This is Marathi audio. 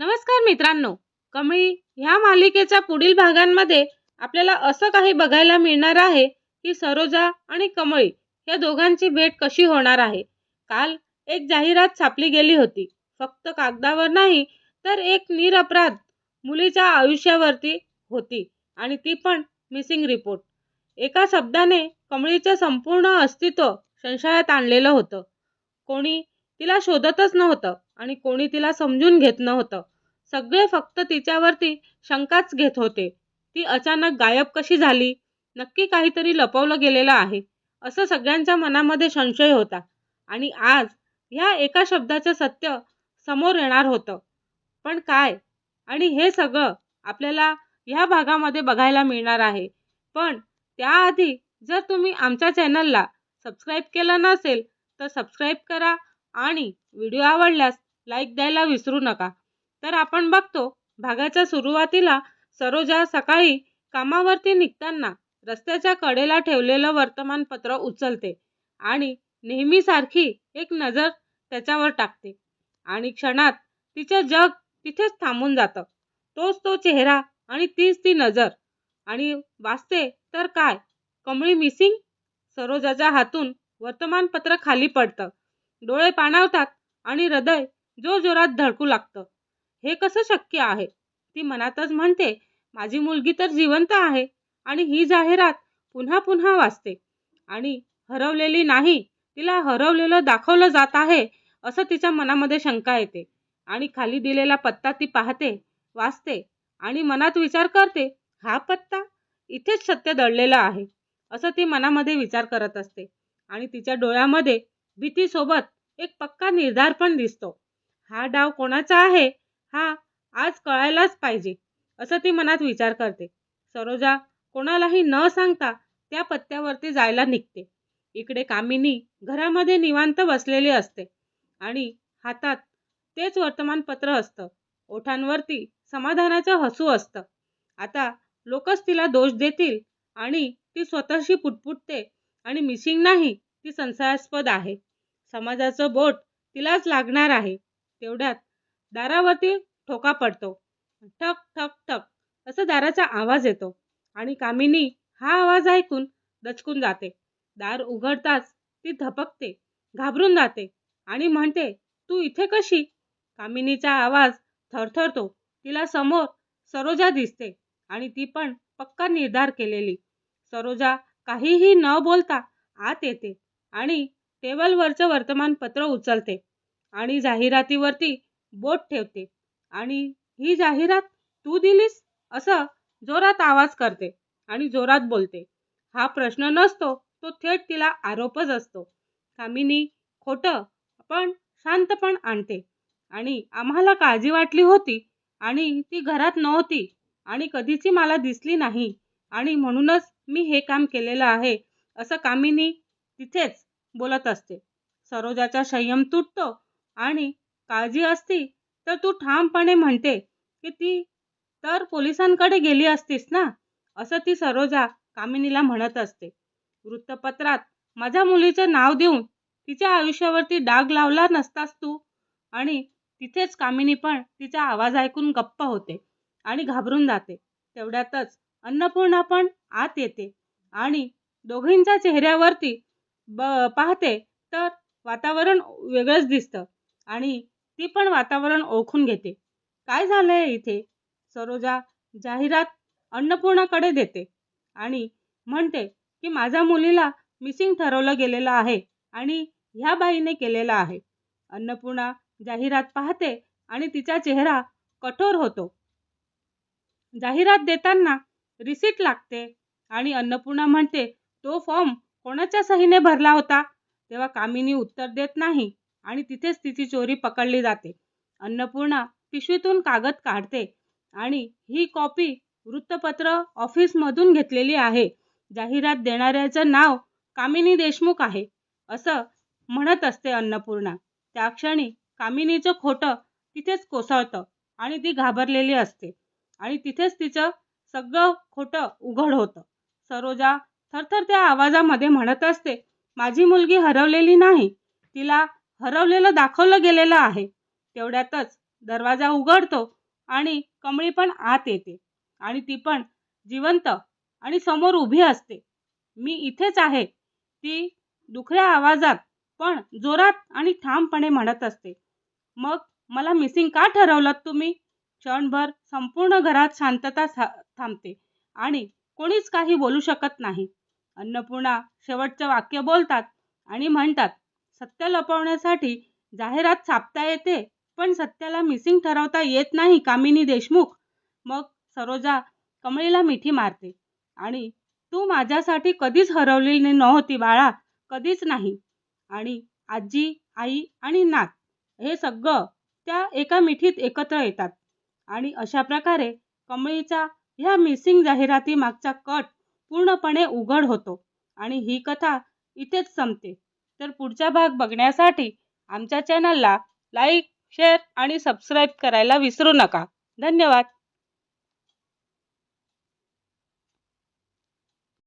नमस्कार मित्रांनो. कमळी ह्या मालिकेच्या पुढील भागांमध्ये आपल्याला असं काही बघायला मिळणार आहे की सरोजा आणि कमळी या दोघांची भेट कशी होणार आहे. काल एक जाहिरात छापली गेली होती. फक्त कागदावर नाही तर एक निरपराध मुलीच्या आयुष्यावरती होती आणि ती पण मिसिंग रिपोर्ट एका शब्दाने कमळीचं संपूर्ण अस्तित्व संशयात आणलेलं होतं. कोणी तिला शोधतच नव्हतं. आणि कोणी तिला समजून घेत नव्हतं. सगळे फक्त तिच्यावरती शंकाच घेत होते. ती अचानक गायब कशी झाली? नक्की काहीतरी लपवलं गेलेलं आहे. असं सगळ्यांच्या मनामध्ये संशय होता. आणि आज ह्या एका शब्दाचं सत्य समोर येणार होतं. पण काय? आणि हे सगळं आपल्याला ह्या भागामध्ये बघायला मिळणार आहे. पण त्याआधी जर तुम्ही आमच्या चॅनलला सबस्क्राईब केलं नसेल तर सबस्क्राईब करा आणि व्हिडिओ आवडल्यास लाईक द्यायला विसरू नका. तर आपण बघतो भागाच्या सुरुवातीला सरोजा सकाळी कामावरती निघताना रस्त्याच्या कडेला ठेवलेलं वर्तमानपत्र उचलते आणि नेहमीसारखी एक नजर त्याच्यावर टाकते. आणि क्षणात तिचं जग तिथेच थांबून जातं. तोच तो चेहरा आणि तीच ती नजर. आणि वाचते तर काय? कमळी मिसिंग? सरोजाच्या हातून वर्तमानपत्र खाली पडतं. डोळे पाणावतात आणि हृदय जोरजोरात धडकू लागतं. हे कसं शक्य आहे? ती मनातच म्हणते माझी मुलगी तर जिवंत आहे आणि ही जाहिरात पुन्हा पुन्हा वाचते आणि हरवलेली नाही तिला हरवलेलं दाखवलं जात आहे असं तिच्या मनामध्ये शंका येते आणि खाली दिलेला पत्ता ती पाहते वाचते आणि मनात विचार करते हा पत्ता इथेच सत्य दडलेलं आहे असं ती मनामध्ये विचार करत असते आणि तिच्या डोळ्यामध्ये भीतीसोबत एक पक्का निर्धार पण दिसतो. हा डाव कोणाचा आहे? हा आज कळायलाच पाहिजे असं ती मनात विचार करते. सरोजा कोणालाही न सांगता त्या पत्त्यावरती जायला निघते. इकडे कामिनी घरामध्ये निवांत बसलेली असते आणि हातात तेच वर्तमानपत्र असतं. ओठांवरती समाधानाचं हसू असतं. आता लोकच तिला दोष देतील आणि ती स्वतःशी पुटपुटते आणि मिसिंग नाही ती संशयास्पद आहे. समाजाचं बोट तिलाच लागणार आहे. तेवढ्यात दारावरती ठोका पडतो. ठक ठक ठक असं दाराचा आवाज येतो आणि कामिनी हा आवाज ऐकून दचकून जाते. दार उघडताच ती धपकते घाबरून जाते आणि म्हणते तू इथे कशी? कामिनीचा आवाज थरथरतो. तिला समोर सरोजा दिसते आणि ती पण पक्का निर्धार केलेली. सरोजा काहीही न बोलता आत येते आणि टेबलवरचं वर्तमानपत्र उचलते. आणि जाहिरातीवरती बोट ठेवते. आणि ही जाहिरात तू दिलीस? असं जोरात आवाज करते आणि जोरात बोलते. हा प्रश्न नसतो तो थेट तिला आरोपच असतो. कामिनी खोटं पण शांतपण आणते. आणि आम्हाला काळजी वाटली होती आणि ती घरात नव्हती आणि कधीची मला दिसली नाही आणि म्हणूनच मी हे काम केलेलं आहे असं कामिनी तिथेच बोलत असते. सरोजाचा संयम तुटतो आणि काळजी असती तर तू ठामपणे म्हणते की ती तर पोलिसांकडे गेली असतीस ना? असं ती सरोजा कामिनीला म्हणत असते. वृत्तपत्रात माझ्या मुलीचं नाव देऊन तिच्या आयुष्यावरती डाग लावला नसतास तू? आणि तिथेच कामिनी पण तिचा आवाज ऐकून गप्प होते आणि घाबरून जाते. तेवढ्यातच अन्नपूर्णा पण आत येते आणि दोघींच्या चेहऱ्यावरती ब पाहते तर वातावरण वेगळंच दिसतं. आणि ती पण वातावरण ओळखून घेते. काय झालंय इथे? सरोजा जाहिरात अन्नपूर्णाकडे देते आणि म्हणते की माझ्या मुलीला मिसिंग ठरवलं गेलेलं आहे आणि ह्या बाईने केलेलं आहे. अन्नपूर्णा जाहिरात पाहते आणि तिचा चेहरा कठोर होतो. जाहिरात देताना रिसीट लागते आणि अन्नपूर्णा म्हणते तो फॉर्म कोणाच्या सहीने भरला होता? तेव्हा कामिनी उत्तर देत नाही. आणि तिथेच तिची चोरी पकडली जाते. अन्नपूर्णा पिशवीतून कागद काढते आणि ही कॉपी वृत्तपत्र ऑफिसमधून घेतलेली आहे. जाहिरात देणाऱ्याचं नाव कामिनी देशमुख आहे असं म्हणत असते अन्नपूर्णा. त्या क्षणी कामिनीचं खोटं तिथेच कोसळतं आणि ती घाबरलेली असते आणि तिथेच तिचं सगळं खोटं उघड होतं. सरोजा थरथर त्या आवाजामध्ये म्हणत असते माझी मुलगी हरवलेली नाही. तिला हरवलेलं दाखवलं गेलेलं आहे. तेवढ्यातच दरवाजा उघडतो आणि कमळी पण आत येते आणि ती पण जिवंत आणि समोर उभी असते. मी इथेच आहे. ती दुखऱ्या आवाजात पण जोरात आणि ठामपणे म्हणत असते. मग मला मिसिंग का ठरवलं तुम्ही? क्षणभर संपूर्ण घरात शांतता थांबते आणि कोणीच काही बोलू शकत नाही. अन्नपूर्णा शेवटचं वाक्य बोलतात आणि म्हणतात सत्य लपवण्यासाठी जाहिरात छापता येते पण सत्याला मिसिंग ठरवता येत नाही कामिनी देशमुख. मग सरोजा कमळीला मिठी मारते. आणि तू माझ्यासाठी कधीच हरवलेली नव्हती बाळा कधीच नाही. आणि आजी आई आणि नात हे सगळं त्या एका मिठीत एकत्र येतात. आणि अशा प्रकारे कमळीचा ह्या मिसिंग जाहिराती मागचा कट पूर्णपणे उघड होतो. आणि ही कथा इथेच संपते. तर पुढचा भाग बघण्यासाठी आमच्या चॅनलला लाईक शेअर आणि सबस्क्राईब करायला विसरू नका. धन्यवाद.